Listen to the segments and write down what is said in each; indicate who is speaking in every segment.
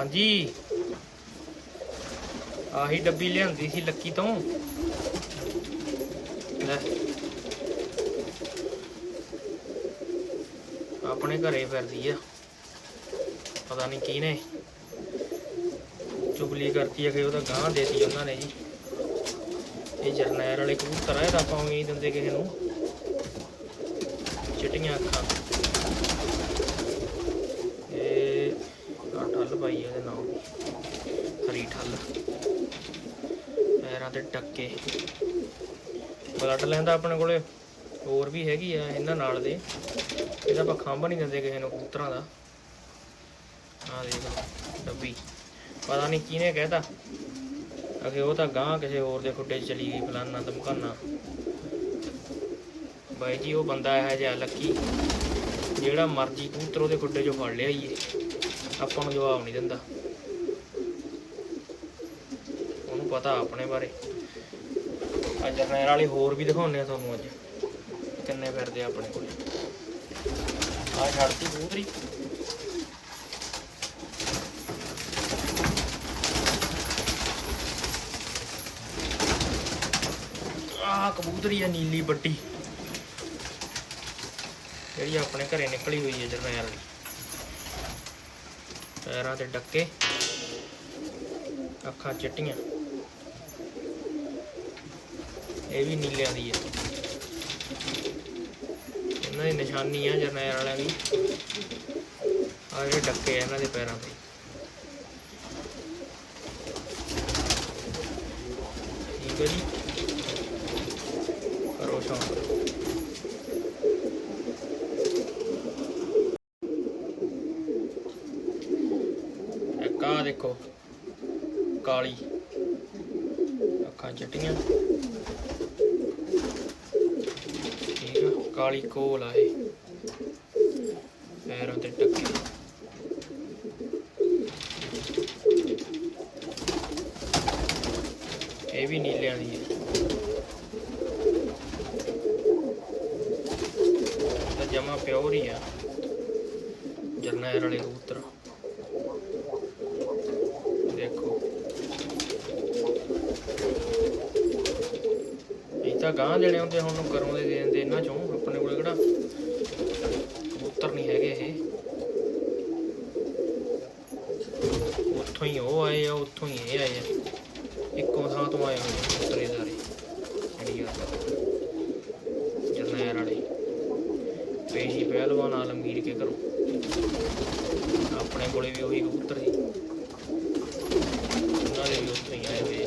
Speaker 1: ਹਾਂਜੀ। ਆਹੀ ਡੱਬੀ ਲਿਆਂਦੀ ਸੀ ਲੱਕੀ ਤੋਂ। ਲੈ। ਆਪਣੇ ਘਰੇ ਫਿਰਦੀ ਆ। ਪਤਾ ਨਹੀਂ ਕੀ ਨੇ ਚੁਗਲੀ ਕਰਤੀ ਆ ਕਿ ਉਹਦਾ ਗਾਂ ਦੇਤੀ ਉਹਨਾਂ ਨੇ ਜੀ। ਇਹ ਜਰਨੈਲ ਵਾਲੇ ਕਬੂਤਰ ਆ, ਇਹ ਤਾਂ ਆਪਾਂ ਉਵੇਂ ਹੀ ਦਿੰਦੇ ਕਿਸੇ ਨੂੰ। ਚਿੱਟੀਆਂ ਅੱਖਾਂ ਇਹ ਆਹ ਠੱਲ ਪਾਈ ਆ ਇਹਦੇ ਨਾਲ ਹਰੀ ਠੱਲ ਪੈਰਾਂ ਤੇ ਟੱਕੇ। ਬਲੱਡ ਲੈਂਦਾ ਆਪਣੇ ਕੋਲੇ ਹੋਰ ਵੀ ਹੈਗੀ ਆ, ਇਹਨਾਂ ਨਾਲ ਦੇ। ਇਹਦਾ ਆਪਾਂ ਖੰਭ ਨਹੀਂ ਦਿੰਦੇ ਕਿਸੇ ਨੂੰ ਕਬੂਤਰਾਂ ਦਾ। ਆ ਦੇਖ ਡੱਬੀ। ਪਤਾ ਨਹੀਂ ਕਿਹਨੇ ਕਹਿਤਾ। ਅਗੇ ਉਹ ਤਾਂ ਗਾਂ ਕਿਸੇ ਹੋਰ ਦੇ ਖੁੱਡੇ 'ਚ ਚਲੀ ਗਈ, ਫਲਾਨਾ ਧਮਕਾਨਾ। ਬਾਈ ਜੀ, ਉਹ ਬੰਦਾ ਇਹ ਜਿਹਾ ਲੱਕੀ, ਜਿਹੜਾ ਮਰਜ਼ੀ ਕਬੂਤਰ ਉਹਦੇ ਖੁੱਡੇ 'ਚੋਂ ਫੜ ਲਿਆ ਈਏ ਆਪਾਂ ਨੂੰ ਜਵਾਬ ਨਹੀਂ ਦਿੰਦਾ ਉਹਨੂੰ ਪਤਾ ਆਪਣੇ ਬਾਰੇ। ਅੱਜ ਜਰਨੈਲ ਵਾਲੀ ਹੋਰ ਵੀ ਦਿਖਾਉਣੇ ਆ ਤੁਹਾਨੂੰ ਅੱਜ। ਕਿੰਨੇ ਫਿਰਦੇ ਆ ਆਪਣੇ ਕੋਲ। ਆ ਛੱਡਤੀ ਕਬੂਤਰੀ ਆ ਕਬੂਤਰੀ ਆ ਨੀਲੀ ਬੱਟੀ। ਜਿਹੜੀ ਆਪਣੇ ਘਰੇ ਨਿਕਲੀ ਹੋਈ ਹੈ ਜਰਨੈਲ ਵਾਲੀ। ਪੈਰਾਂ ਤੇ ਡੱਕੇ। ਅੱਖਾਂ ਚਿੱਟੀਆਂ। ਇਹ ਵੀ ਨੀਲਿਆਂ ਦੀ ਹੈ। ਇਹਨਾਂ ਦੀ ਨਿਸ਼ਾਨੀ ਆ ਜਰਨੈਲ ਵਾਲਿਆਂ ਦੀ। ਆ ਜਿਹੜੇ ਡੱਕੇ ਆ ਇਹਨਾਂ ਦੇ ਪੈਰਾਂ ਤੇ। ਠੀਕ ਹੈ ਜੀ। ਕਰੋ ਸ਼ੌਂਕ ਦੇਖੋ, ਕਾਲੀ। ਅੱਖਾਂ ਚਿੱਟੀਆਂ। ਠੀਕ ਆ ਕਾਲੀ ਕੋਲ ਆ ਪੈਰਾਂ ਤੇ ਟੱਕੀ। ਇਹ ਵੀ ਨੀਲਿਆਂ ਦੀ ਹੈ। ਤਾਂ ਜਮਾ ਪਿਓਰ ਹੀ ਆ। ਜਰਨੈਲ ਵਾਲੇ ਕਬੂਤਰ। ਦੇਖੋ। ਇਹ ਤਾਂ ਗਾਂ ਦੇਣੇ ਹੁੰਦੇ, ਹੁਣ ਨੂੰ ਕਰੋਂ ਦੇ ਦੇ ਦਿੰਦੇ ਇਹਨਾਂ ਚੋਂ। ਆਪਣੇ ਕੋਲ ਕਿਹੜਾ? ਕਬੂਤਰ ਨਹੀਂ ਹੈਗੇ ਇਹ। ਉੱਥੋਂ ਹੀ ਉਹ ਆਏ ਆ, ਉੱਥੋਂ ਹੀ ਇਹ ਆਏ ਆ। ਇੱਕੋ ਥਾਂ ਤੋਂ ਆਏ ਹੋਏ ਆ ਕਬੂਤਰ ਸਾਰੇ। ਜਿਹੜੀ ਆ। ਜਰਨੈਲ ਵਾਲੇ। ਪੇਸ਼ੀ ਪਹਿਲਵਾਨ ਆਲਮਗੀਰ ਕੇ ਕਰੋ ਆਪਣੇ ਕੋਲੇ ਵੀ ਉਹੀ ਕਬੂਤਰ ਸੀ। ਉਹਨਾਂ ਦੇ ਵੀ ਉੱਥੋਂ ਹੀ ਆਏ ਹੋਏ ਆ।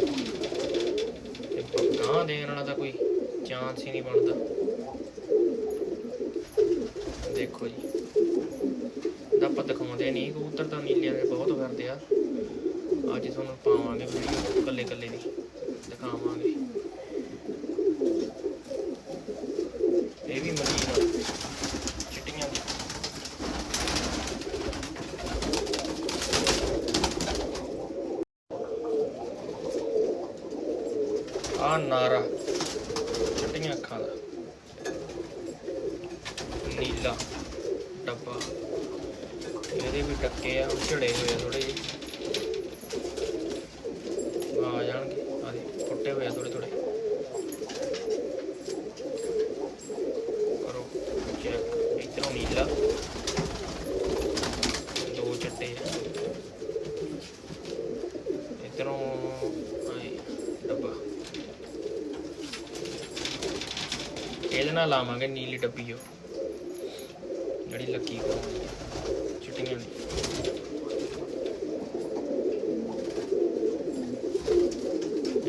Speaker 1: ਤੇ ਗਾਂ ਦੇਣ ਵਾਲਾ ਤਾਂ ਕੋਈ ਚਾਂਸ ਹੀ ਨਹੀਂ ਬਣਦਾ। ਦੇਖੋ ਜੀ। ਦਾ ਆਪਾਂ ਦਿਖਾਉਂਦੇ ਨਹੀਂ, ਕਬੂਤਰ ਤਾਂ ਨੀਲਿਆਂ ਦੇ ਬਹੁਤ ਫਿਰਦੇ ਆ। ਅੱਜ ਤੁਹਾਨੂੰ ਪਾਵਾਂਗੇ ਵੀਡੀਓ ਕੱਲੇ ਕੱਲੇ ਦੀ। ਦਿਖਾਵਾਂਗੇ। ਇਹ ਵੀ ਮਰੀਨ ਚਿੱਟੀਆਂ ਦੀ। ਆ ਨਾਰਾ। ਚਿੱਟੀਆਂ ਅੱਖਾਂ ਦਾ। ਨੀਲਾ। ਡੱਬਾ ਇਹਦੇ ਵੀ ਟੱਕੇ ਆ ਝੜੇ ਹੋਏ ਆ ਥੋੜੇ ਜਿਹੇ। ਆ ਜਾਣਗੇ ਆਦੇ ਫੁੱਟੇ ਹੋਏ ਆ ਥੋੜੇ ਥੋੜੇ ਕਰੋ ਚੈੱਕ ਇਧਰੋਂ ਨੀਲਾ। ਦੋ ਚਿੱਟੇ ਆ। ਇਧਰੋਂ ਆਏ ਡੱਬਾ। ਇਹਦੇ ਨਾਲ ਲਾਵਾਂਗੇ ਨੀਲੀ ਡੱਬੀ ਉਹ। ਚਿੱਟੀਆਂ ਨੇ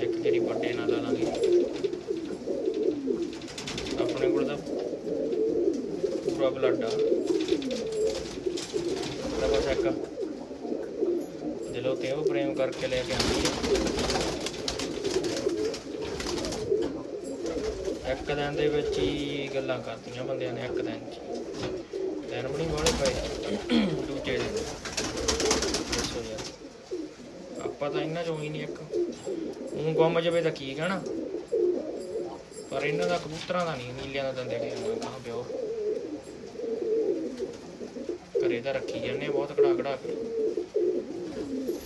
Speaker 1: ਇੱਕ ਜਿਹੜੀ ਵੱਡੇ ਨਾਲ ਲਾ ਲਾਂਗੇ। ਆਪਣੇ ਕੋਲ ਤਾਂ ਪੂਰਾ ਬਲੱਡ ਆ। ਤਾਂ ਬਸ ਇੱਕ। ਦਿਲੋਂ ਤੇ ਉਹ ਪ੍ਰੇਮ ਕਰਕੇ ਲੈ ਕੇ ਆਉਂਦੀ ਹੈ ਇੱਕ ਦਿਨ ਦੇ ਵਿੱਚ ਹੀ ਗੱਲਾਂ ਕਰਤੀਆਂ ਬੰਦਿਆਂ ਨੇ, ਇੱਕ ਦਿਨ 'ਚ ਹੀ। ਦਿਨ ਬਣੀ ਵਾਲੇ ਪਏ ਦੂਜੇ ਦਿਨ ਦੱਸੋ ਯਾਰ ਆਪਾਂ ਤਾਂ ਇਹਨਾਂ ਚੋਂ ਹੀ ਨਹੀਂ ਇੱਕ ਉਹ ਗੁੰਮ ਜਵੇ ਤਾਂ ਕੀ ਕਹਿਣਾ? ਪਰ ਇਹਨਾਂ ਦਾ ਕਬੂਤਰਾਂ ਦਾ ਨਹੀਂ, ਨੀਲਿਆਂ ਦਾ ਦੰਦੇ ਕੇ ਮੈਂ ਕਹਾਂ ਪਿਓ। ਘਰੇ ਤਾਂ ਰੱਖੀ ਜਾਂਦੇ ਬਹੁਤ ਕੜਾ ਕੜਾ ਕੇ।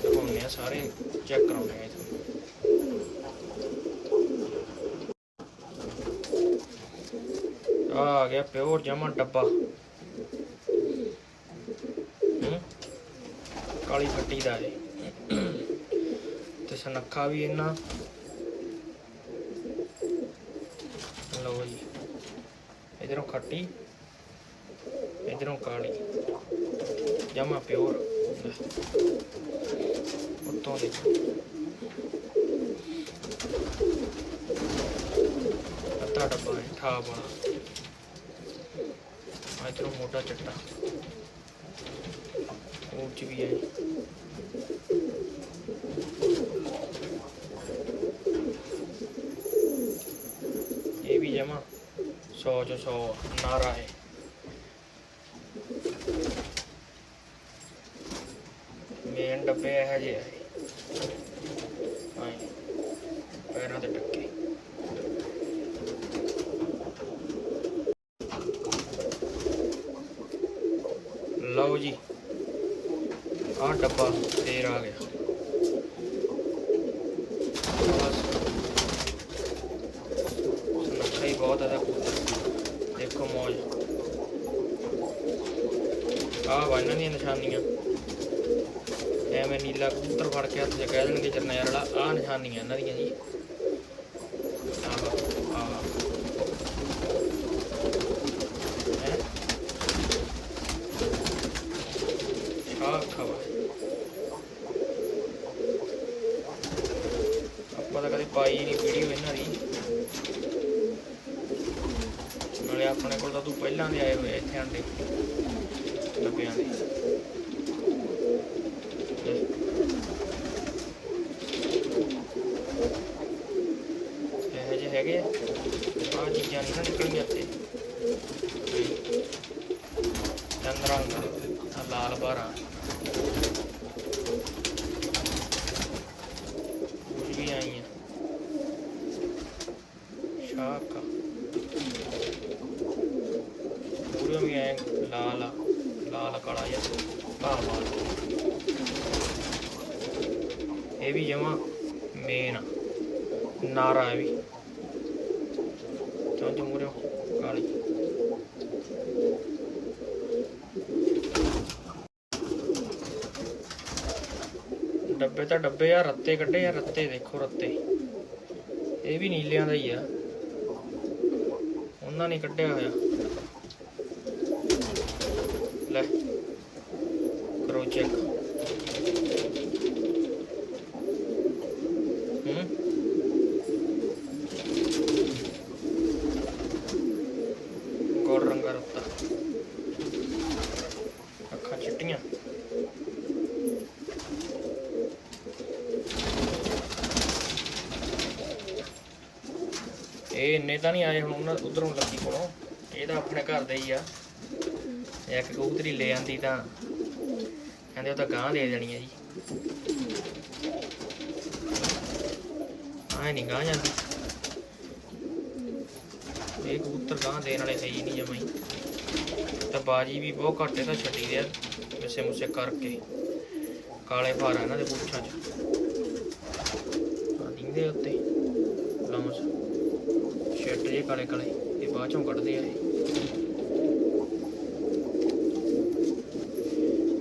Speaker 1: ਦਿਖਾਉਂਦੇ ਆ ਸਾਰੇ, ਚੈੱਕ ਕਰਾਉਣੇ ਆ ਤੁਹਾਨੂੰ ਆ ਗਿਆ ਪਿਓਰ ਜਮਾ ਡੱਬਾ। ਕਾਲੀ ਫੱਟੀ ਦਾ ਇਹ। ਸਨੱਖਾ ਵੀ ਇਹਨਾਂ ਲਓ ਜੀ। ਇਧਰੋਂ ਖੱਟੀ, ਇਧਰੋਂ ਕਾਲੀ। ਜਮਾ ਪਿਓਰ। ਉੱਤੋਂ ਦੇਖੋ ਅੱਧਾ ਡੱਬਾ ਹੈ ਠਾਪ ਵਾਲਾ। ਆ ਇਧਰੋਂ ਮੋਟਾ ਚੱਟਾ। ਉਹ ਚ ਵੀ ਹੈ ਇਹ ਵੀ ਜਮਾ 100 ਚੋਂ 100 ਨਾਰਾ ਹੈ ਮੇਨ ਡੱਬੇ ਇਹ ਜਿਹੇ ਹੈ ਹਾਂ ਪੈਰਾਂ ਤੇ ਟੱਕੇ ਲਓ ਜੀ ਆਹ ਡੱਬਾ ਫੇਰ ਆ ਗਿਆ 12 ਹੋਰ ਵੀ ਆਈਆਂ ਸ਼ਾਖਾ ਪੂਰੇ ਵੀ ਆਏ ਲਾਲ ਲਾਲ ਕਾਲਾ ਜਾਂ ਭਾਵ ਇਹ ਵੀ ਜਮਾ ਮੇਨ ਨਾਰਾ ਵੀ। ਡੱਬੇ ਆ, ਰੱਤੇ ਕੱਢੇ ਆ, ਰੱਤੇ ਦੇਖੋ ਰੱਤੇ। ਇਹ ਵੀ ਨੀਲਿਆਂ ਦਾ ਹੀ ਆ। ਉਹਨਾਂ ਨੇ ਕੱਢਿਆ ਹੋਇਆ। ਲੈ, ਕਰੋ ਚੈੱਕ ਹੂੰ ਗੋਲ ਰੰਗਾ ਰੱਤਾ ਅੱਖਾਂ ਚਿੱਟੀਆਂ ਇਹ ਤਾਂ ਨਹੀਂ ਆਏ ਹੁਣ, ਉਹਨਾਂ ਉਧਰੋਂ ਲੱਗੀ ਕੋਲੋਂ। ਇਹ ਤਾਂ ਆਪਣੇ ਘਰ ਦੇ ਹੀ ਆ। ਇੱਕ ਕਬੂਤਰੀ ਲੈ ਆਂਦੀ ਤਾਂ, ਕਹਿੰਦੇ ਉਹ ਤਾਂ ਗਾਂ ਦੇ ਦੇਣੀ ਆ ਜੀ। ਆਏ ਨਹੀਂ ਗਾਂ ਜਾਂਦੀ। ਇਹ ਕਬੂਤਰ ਗਾਂ ਦੇਣ ਵਾਲੇ ਸਹੀ ਹੀ ਨਹੀਂ ਜਮਾਈ ਤਾਂ ਬਾਜੀ ਵੀ ਬਹੁਤ ਘੱਟ ਇਹਦਾ ਛੱਡੀ ਦੇ ਆ। ਮਿਸੇ ਮੁਸੇ ਕਰਕੇ। ਕਾਲੇ ਭਾਰਾ ਇਹਨਾਂ ਦੇ ਪੁੱਛਾਂ 'ਚ ਆ ਦਿੰਦੇ ਉੱਤੇ ਲਮਸ ਸ਼ੈਟ ਜੇ ਕਾਲੇ ਕਾਲੇ ਇਹ ਬਾਅਦ ਚੋਂ ਕੱਢਦੇ ਆ ਇਹ।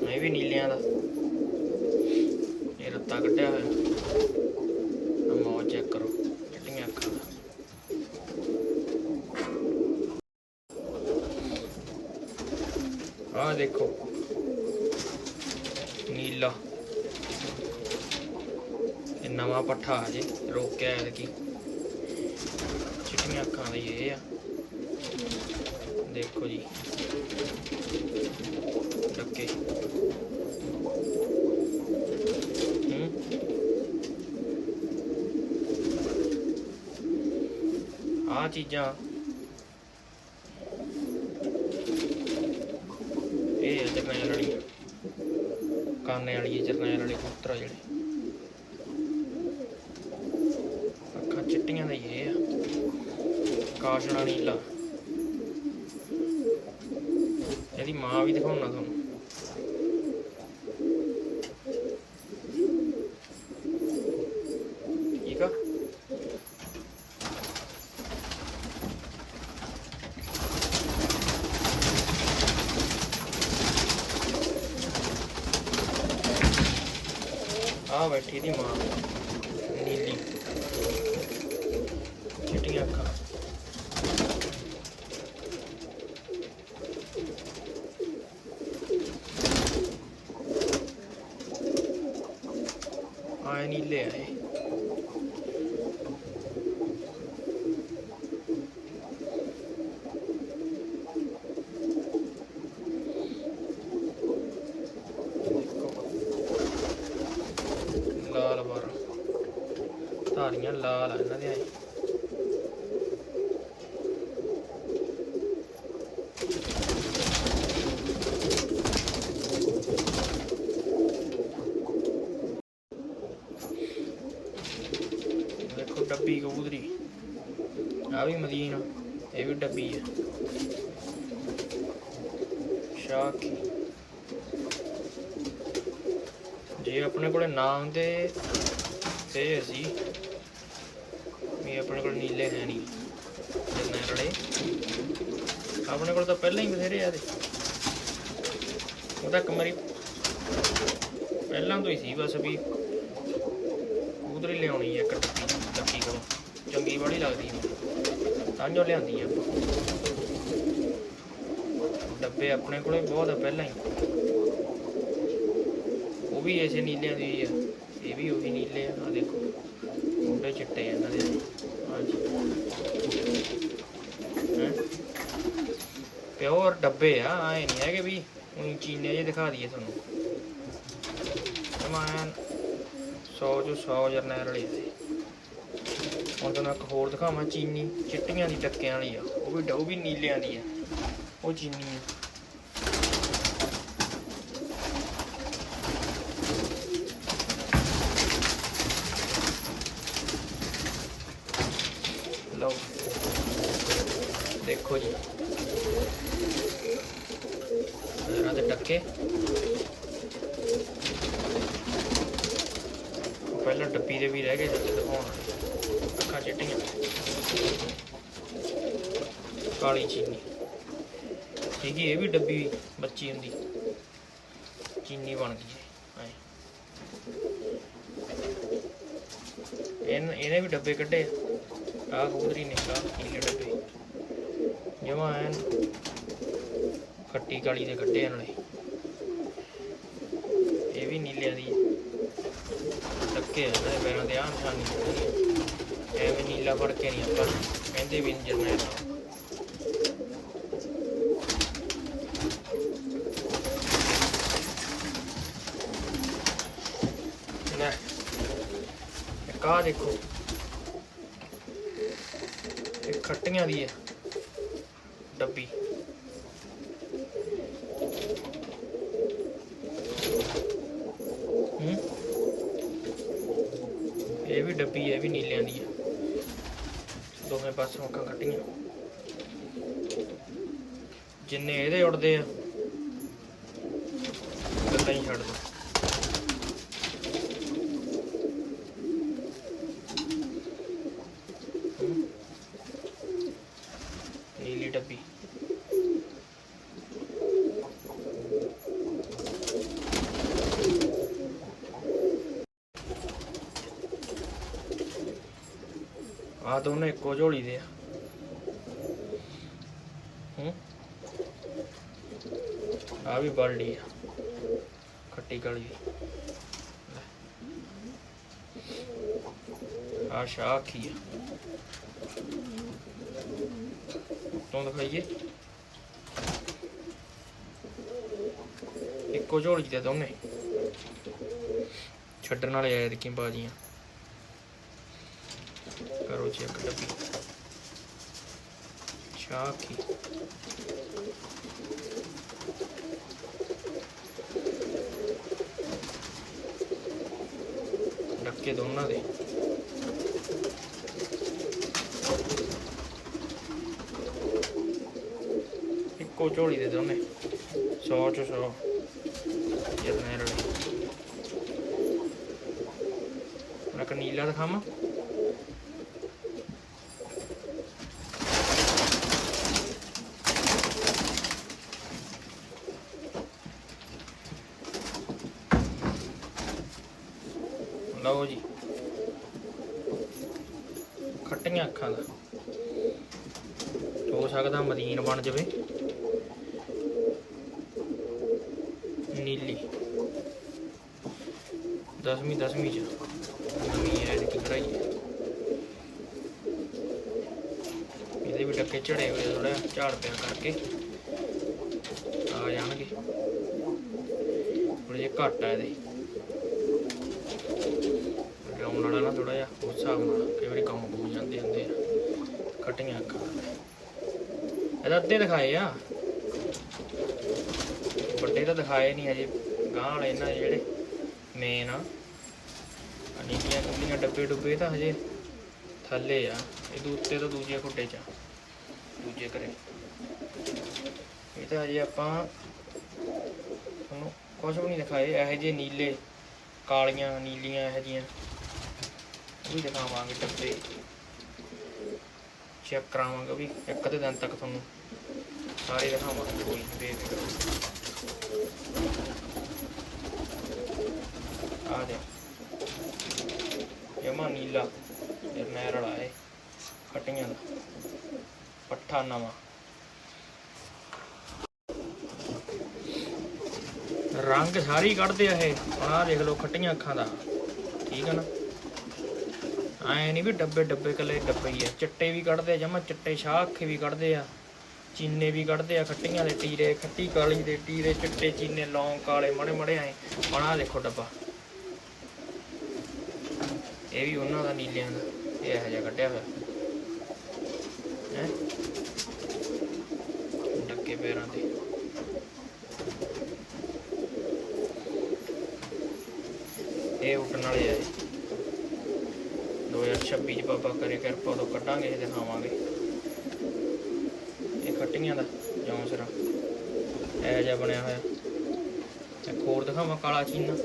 Speaker 1: ਇਹ ਵੀ ਨੀਲਿਆਂ ਦਾ। ਇਹ ਰੱਤਾ ਕੱਢਿਆ ਹੋਇਆ। ਮੌਜ ਚੈੱਕ ਕਰੋ ਚਿੱਟੀਆਂ ਅੱਖਾਂ ਦਾ। ਆਹ ਦੇਖੋ। ਨੀਲਾ। ਇਹ ਨਵਾਂ ਪੱਠਾ ਹਜੇ ਰੋਕਿਆ ਐ ਕੀ ਚਿੱਟੀਆਂ ਅੱਖਾਂ ਦਾ ਹੀ ਇਹ ਆ। ਦੇਖੋ ਜੀ। ਡੱਕੇ ਆ ਚੀਜ਼ਾਂ। ਇਹ ਆ ਜਰਨੈਲ ਵਾਲੀ ਕਾਨੇ ਵਾਲੀ ਜਰਨੈਲ ਵਾਲੇ ਕਬੂਤਰ ਆ ਜਿਹੜੇ। ਦਿਖਾਉਣਾ ਨੀਲਾ ਇਹਦੀ ਮਾਂ ਵੀ ਦਿਖਾਉਣਾ ਤੁਹਾਨੂੰ ਠੀਕ ਆ ਆ ਬੈਠੀ ਦੀ ਮਾਂ ਡੱਬੀ ਹੈ। ਸ਼ਾਖੀ ਜੇ ਆਪਣੇ ਕੋਲੇ ਨਾ ਹੁੰਦੇ ਤੇ ਅਸੀਂ, ਵੀ ਆਪਣੇ ਕੋਲ ਨੀਲੇ ਹੈ ਨਹੀਂ। ਜਿੰਨੇ ਰੜੇ ਆਪਣੇ ਕੋਲ ਤਾਂ ਪਹਿਲਾਂ ਹੀ ਬਥੇਰੇ ਆ ਦੇ ਉਹਦਾ ਕਮਰੀ ਪਹਿਲਾਂ ਤੋਂ ਹੀ ਸੀ ਬਸ ਵੀ। ਉਧਰ ਹੀ ਲਿਆਉਣੀ ਹੈ ਇੱਕ ਚੰਗੀ ਬੜੀ ਲੱਗਦੀ ਹੈ ਤਾਂ ਜੋ ਲਿਆਂਦੀ ਆ। ਡੱਬੇ ਆਪਣੇ ਕੋਲੇ ਬਹੁਤ ਆ ਪਹਿਲਾਂ ਹੀ। ਉਹ ਵੀ ਐਸੇ ਨੀਲਿਆਂ ਦੀ ਆ। ਇਹ ਵੀ ਉਹੀ ਨੀਲੇ ਆ। ਆ ਦੇਖੋ। ਮੁੰਡੇ ਚਿੱਟੇ ਆ ਇਹਨਾਂ ਦੇ। ਹਾਂਜੀ। ਪਿਓਰ ਡੱਬੇ ਆ। ਐ ਨਹੀਂ ਹੈਗੇ ਵੀ। ਉਹੀ ਚੀਨੇ ਜੇ ਦਿਖਾ ਦਈਏ ਤੁਹਾਨੂੰ। ਸਮਾਨ 100 ਚੋਂ 100 ਜਰਨੈਲ ਵਾਲੇ ਹੁਣ ਤੁਹਾਨੂੰ ਇੱਕ ਹੋਰ ਦਿਖਾਵਾਂ, ਚੀਨੀ। ਚਿੱਟੀਆਂ ਦੀ ਟੱਕਿਆਂ ਵਾਲੀ ਆ। ਉਹ ਵੀ ਉਹ ਵੀ ਨੀਲਿਆਂ ਦੀ ਆ। ਉਹ ਚੀਨੀ ਆ। ਲਓ। ਦੇਖੋ ਜੀ ਇਹਨਾਂ ਦੇ ਟੱਕੇ ਉਹ ਪਹਿਲਾਂ ਡੱਬੀ ਦੇ ਵੀ ਰਹਿ ਗਏ ਸੀ ਦਿਖਾਉਣ ਵਾਲੇ। ਅੱਖਾਂ ਚਿੱਟੀਆਂ ਕਾਲੀ ਚੀਨੀ। ਠੀਕ ਇਹ ਵੀ ਡੱਬੀ ਬੱਚੀ ਹੁੰਦੀ। ਚੀਨੀ ਬਣ ਗਈ ਇਹਨ, ਇਹਨੇ ਵੀ ਡੱਬੇ ਕੱਢੇ ਆ। ਕਬੂਤਰੀ ਨੇ ਆ ਨੀਲੇ ਡੱਬੇ। ਜਮਾ ਐਨ ਖੱਟੀ ਕਾਲੀ ਦੇ ਕੱਢੇ ਇਹਨਾਂ ਨੇ ਇਹ ਵੀ ਨੀਲਿਆਂ ਦੀ ਟੱਕੇ ਆ ਇਹਨਾਂ ਦੇ ਪੈਰਾਂ ਦੇ ਆਹ ਨਿਸ਼ਾਨੀ। ਐਵੇਂ ਨੀਲਾ ਫੜ ਕੇ ਨਹੀਂ ਆਪਾਂ, ਕਹਿੰਦੇ ਵੀ ਜਰਨੈਲ ਨਾਲ ਇੱਕ ਆਹ ਦੇਖੋ। ਇਹ ਖੱਟੀਆਂ ਦੀ ਹੈ। ਡੱਬੀ। ਹੂੰ? ਇਹ ਵੀ ਡੱਬੀ ਹੈ, ਇਹ ਵੀ ਨੀਲਿਆਂ ਦੀ ਹੈ। ਦੋਵੇਂ ਪਾਸੋਂ ਅੱਖਾਂ ਖੱਟੀਆਂ। ਜਿੰਨੇ ਇਹਦੇ ਉੜਦੇ ਆ ਗੱਲਾਂ ਹੀ ਛੱਡ ਦੋ ਹੂੰ। ਨੀਲੀ ਡੱਬੀ। ਆ ਦੋਨੇ ਇੱਕੋ ਝੋਲੀ ਦੇ ਆ। ਹੂੰ? ਆ ਵੀ ਬਲਡੀ ਆ। ਖੱਟੀ ਕਾਲੀ ਦੀ। ਆ ਸ਼ਾਖੀ ਆ। ਤੋਂ ਦਿਖਾਈਏ ਇੱਕੋ ਝੋਲੀ ਦੇ ਦੋਨੇ ਛੱਡਣ ਵਾਲੇ ਆਏ ਦੇਖੀ ਬਾਜੀਆਂ ਕਰੋ ਚੈੱਕ ਡੱਬੀ ਸ਼ਾਖੀ ਡੱਕੇ ਦੋਨਾਂ ਦੇ ਇੱਕੋ ਝੋਲੀ ਦੇ ਦੋਨੇ 100 ਚ 100 ਜਿੰਨੇ ਰੜੇ ਮੈਂ ਨੀਲਾ ਦਿਖਾਵਾਂ ਲਓ ਜੀ ਖੱਟੀਆਂ ਅੱਖਾਂ ਦਾ ਹੋ ਸਕਦਾ ਮਦੀਨ ਬਣ ਜਾਵੇ 10ਵੀਂ 10ਵੀਂ ਚ। ਨਵੀਂ ਐਡ ਕੀ ਪੜਾਈ ਇਹਦੇ ਵੀ ਟੱਕੇ ਚੜੇ ਹੋਏ ਥੋੜਾ ਝਾੜ ਪਿਆ ਕਰਕੇ। ਆ ਜਾਣਗੇ। ਥੋੜੇ ਜਿਹਾ ਘੱਟ ਆ ਇਹਦੇ। ਡਾਊਨ ਵਾਲਾ ਨਾ ਥੋੜਾ ਜਿਹਾ, ਉਸ ਹਿਸਾਬ ਨਾਲ ਕਈ ਵਾਰੀ ਕੰਮ ਹੋ ਜਾਂਦੇ ਹੁੰਦੇ ਆ। ਕਟੀਆਂ ਕਰ ਇਹਦਾ ਅੱਧੇ ਦਿਖਾਏ ਆ। ਵੱਡੇ ਤਾਂ ਦਿਖਾਏ ਨਹੀਂ ਅਜੇ ਗਾਂ ਵਾਲੇ ਇਹਨਾਂ ਜਿਹੜੇ ਮੇਨ ਆ। ਨੀਲੀਆਂ ਕੁੱਲੀਆਂ ਡੱਬੇ ਡੁੱਬੇ ਤਾਂ ਹਜੇ ਥੱਲੇ ਆ। ਇਹਦੇ ਉੱਤੇ ਤਾਂ ਦੂਜੇ ਖੁੱਡੇ ਚ ਆ। ਦੂਜੇ ਕਰੇ ਇਹ ਤਾਂ ਹਜੇ ਆਪਾਂ ਤੁਹਾਨੂੰ ਕੁਝ ਵੀ ਨਹੀਂ ਦਿਖਾਏ। ਇਹੋ ਜਿਹੇ ਨੀਲੇ, ਕਾਲੀਆਂ, ਨੀਲੀਆਂ ਇਹੋ ਜਿਹੀਆਂ। ਵੀ ਦਿਖਾਵਾਂਗੇ ਡੱਬੇ। ਚੈੱਕ ਕਰਾਵਾਂਗੇ ਵੀ ਇੱਕ ਅੱਧੇ ਦਿਨ ਤੱਕ ਤੁਹਾਨੂੰ ਸਾਰੇ ਦਿਖਾਵਾਂਗੇ। ਕੋਈ ਬੇਫਿਕਰ ਆ ਜਾ ਜਮਾ ਨੀਲਾ ਜਰਨੈਲ ਵਾਲਾ ਹੈ ਖਟੀਆਂ ਦਾ। ਪੱਠਾ ਨਵਾਂ। ਰੰਗ ਸਾਰੀ ਕੱਢਦੇ ਆ ਇਹ। ਆਹ ਦੇਖ ਲਓ ਖੱਟੀਆਂ ਅੱਖਾਂ ਦਾ। ਠੀਕ ਹੈ ਨਾ? ਐ ਨਹੀਂ ਵੀ ਡੱਬੇ ਡੱਬੇ ਕੱਲੇ ਡੱਬੇ ਹੀ ਆ। ਚਿੱਟੇ ਵੀ ਕੱਢਦੇ ਆ ਜਮਾ, ਚਿੱਟੇ ਸ਼ਾਹ ਅੱਖੇ ਵੀ ਕੱਢਦੇ ਆ। ਚੀਨੇ ਵੀ ਕੱਢਦੇ ਆ ਖੱਟੀਆਂ ਦੇ, ਟੀਰੇ, ਖੱਟੀ ਕਾਲੀ ਦੇ, ਟੀਰੇ, ਚਿੱਟੇ ਚੀਨੇ, ਲੌਂਗ ਕਾਲੇ, ਮੜੇ ਮੜੇ ਆਏ ਹੁਣ ਆਹ ਦੇਖੋ ਡੱਬਾ। ਇਹ ਵੀ ਉਹਨਾਂ ਦਾ ਨੀਲਿਆਂ ਦਾ, ਇਹ ਇਹੋ ਜਿਹਾ ਕੱਢਿਆ ਹੋਇਆ। ਹੈ? ਡੱਕੇ ਪੈਰਾਂ ਤੇ। ਇਹ ਉੱਡਣ ਵਾਲੇ ਆ ਇਹ। 2026 ਚ ਬਾਬਾ ਕਰੇ ਕਿਰਪਾ ਤੋਂ ਕੱਢਾਂਗੇ ਦਿਖਾਵਾਂਗੇ। ਇਹ ਖੱਟੀਆਂ ਦਾ ਜੌਂਸਰਾ ਇਹ ਜਿਹਾ ਬਣਿਆ ਹੋਇਆ। ਇੱਕ ਹੋਰ ਦਿਖਾਵਾਂ ਕਾਲਾ ਚੀਨਾ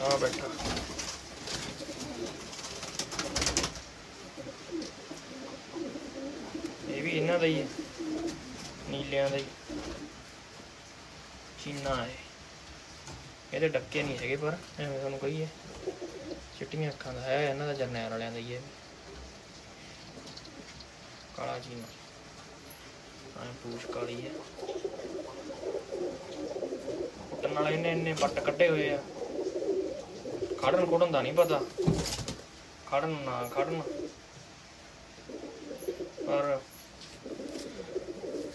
Speaker 1: ਆ ਬੈਠਾ ਇਹ ਵੀ ਇਹਨਾਂ ਦਾ ਹੀ ਹੈ। ਨੀਲਿਆਂ ਦਾ ਹੀ। ਚੀਨਾ ਹੈ। ਇਹਦੇ ਡੱਕੇ ਨਹੀਂ ਹੈਗੇ ਪਰ ਐਵੇਂ ਤੁਹਾਨੂੰ ਕਹੀਏ। ਚਿੱਟੀਆਂ ਅੱਖਾਂ ਦਾ ਹੈ, ਇਹਨਾਂ ਦਾ ਜਰਨੈਲ ਵਾਲਿਆਂ ਦਾ ਹੀ ਹੈ। ਕਾਲਾ ਚੀਨਾ। ਐ ਪੂਛ ਕਾਲੀ ਹੈ। ਕੁੱਟਣ ਵਾਲੇ ਇਹਨੇ ਇੰਨੇ ਵੱਟ ਕੱਢੇ ਹੋਏ ਆ। ਖੜਨ ਕੁੜਨ ਦਾ ਨਹੀਂ ਪਤਾ। ਖੜਨ ਨਾ ਖੜਨ। ਪਰ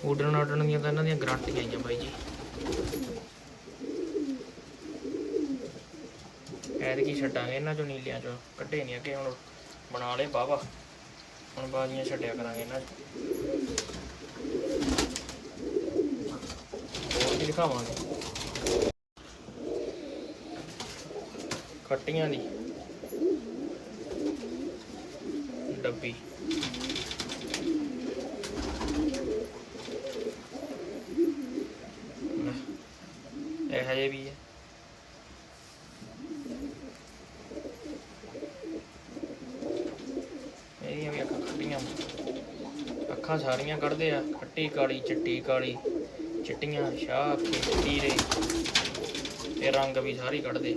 Speaker 1: ਉੱਡਣ ਉੱਡਣ ਦੀਆਂ ਤਾਂ ਇਹਨਾਂ ਦੀਆਂ ਗਰੰਟੀਆਂ ਆਈਆਂ ਬਾਈ ਜੀ। ਐਤਕੀ ਛੱਡਾਂਗੇ ਇਹਨਾਂ ਚੋਂ ਨੀਲਿਆਂ ਚੋਂ। ਕੱਢੇ ਨਹੀਂ ਅੱਗੇ, ਹੁਣ ਬਣਾ ਲਏ ਬਾਵਾ ਹੁਣ ਬਾਜ਼ੀਆਂ ਛੱਡਿਆ ਕਰਾਂਗੇ ਇਹਨਾਂ 'ਚੋਂ। ਹੋਰ ਵੀ ਦਿਖਾਵਾਂਗੇ? ਖੱਟੀਆਂ ਦੀ। ਡੱਬੀ। ਹਜੇ ਵੀ ਹੈ। ਇਹਦੀਆਂ ਵੀ ਅੱਖਾਂ ਖੱਟੀਆਂ। ਅੱਖਾਂ ਸਾਰੀਆਂ ਕੱਢਦੇ ਆ। ਖੱਟੀ ਕਾਲੀ, ਚਿੱਟੀ ਕਾਲੀ। ਚਿੱਟੀਆਂ, ਸ਼ਾਹ ਅੱਖੀ ਤੇ ਰੰਗ ਵੀ ਸਾਰੇ ਕੱਢਦੇ।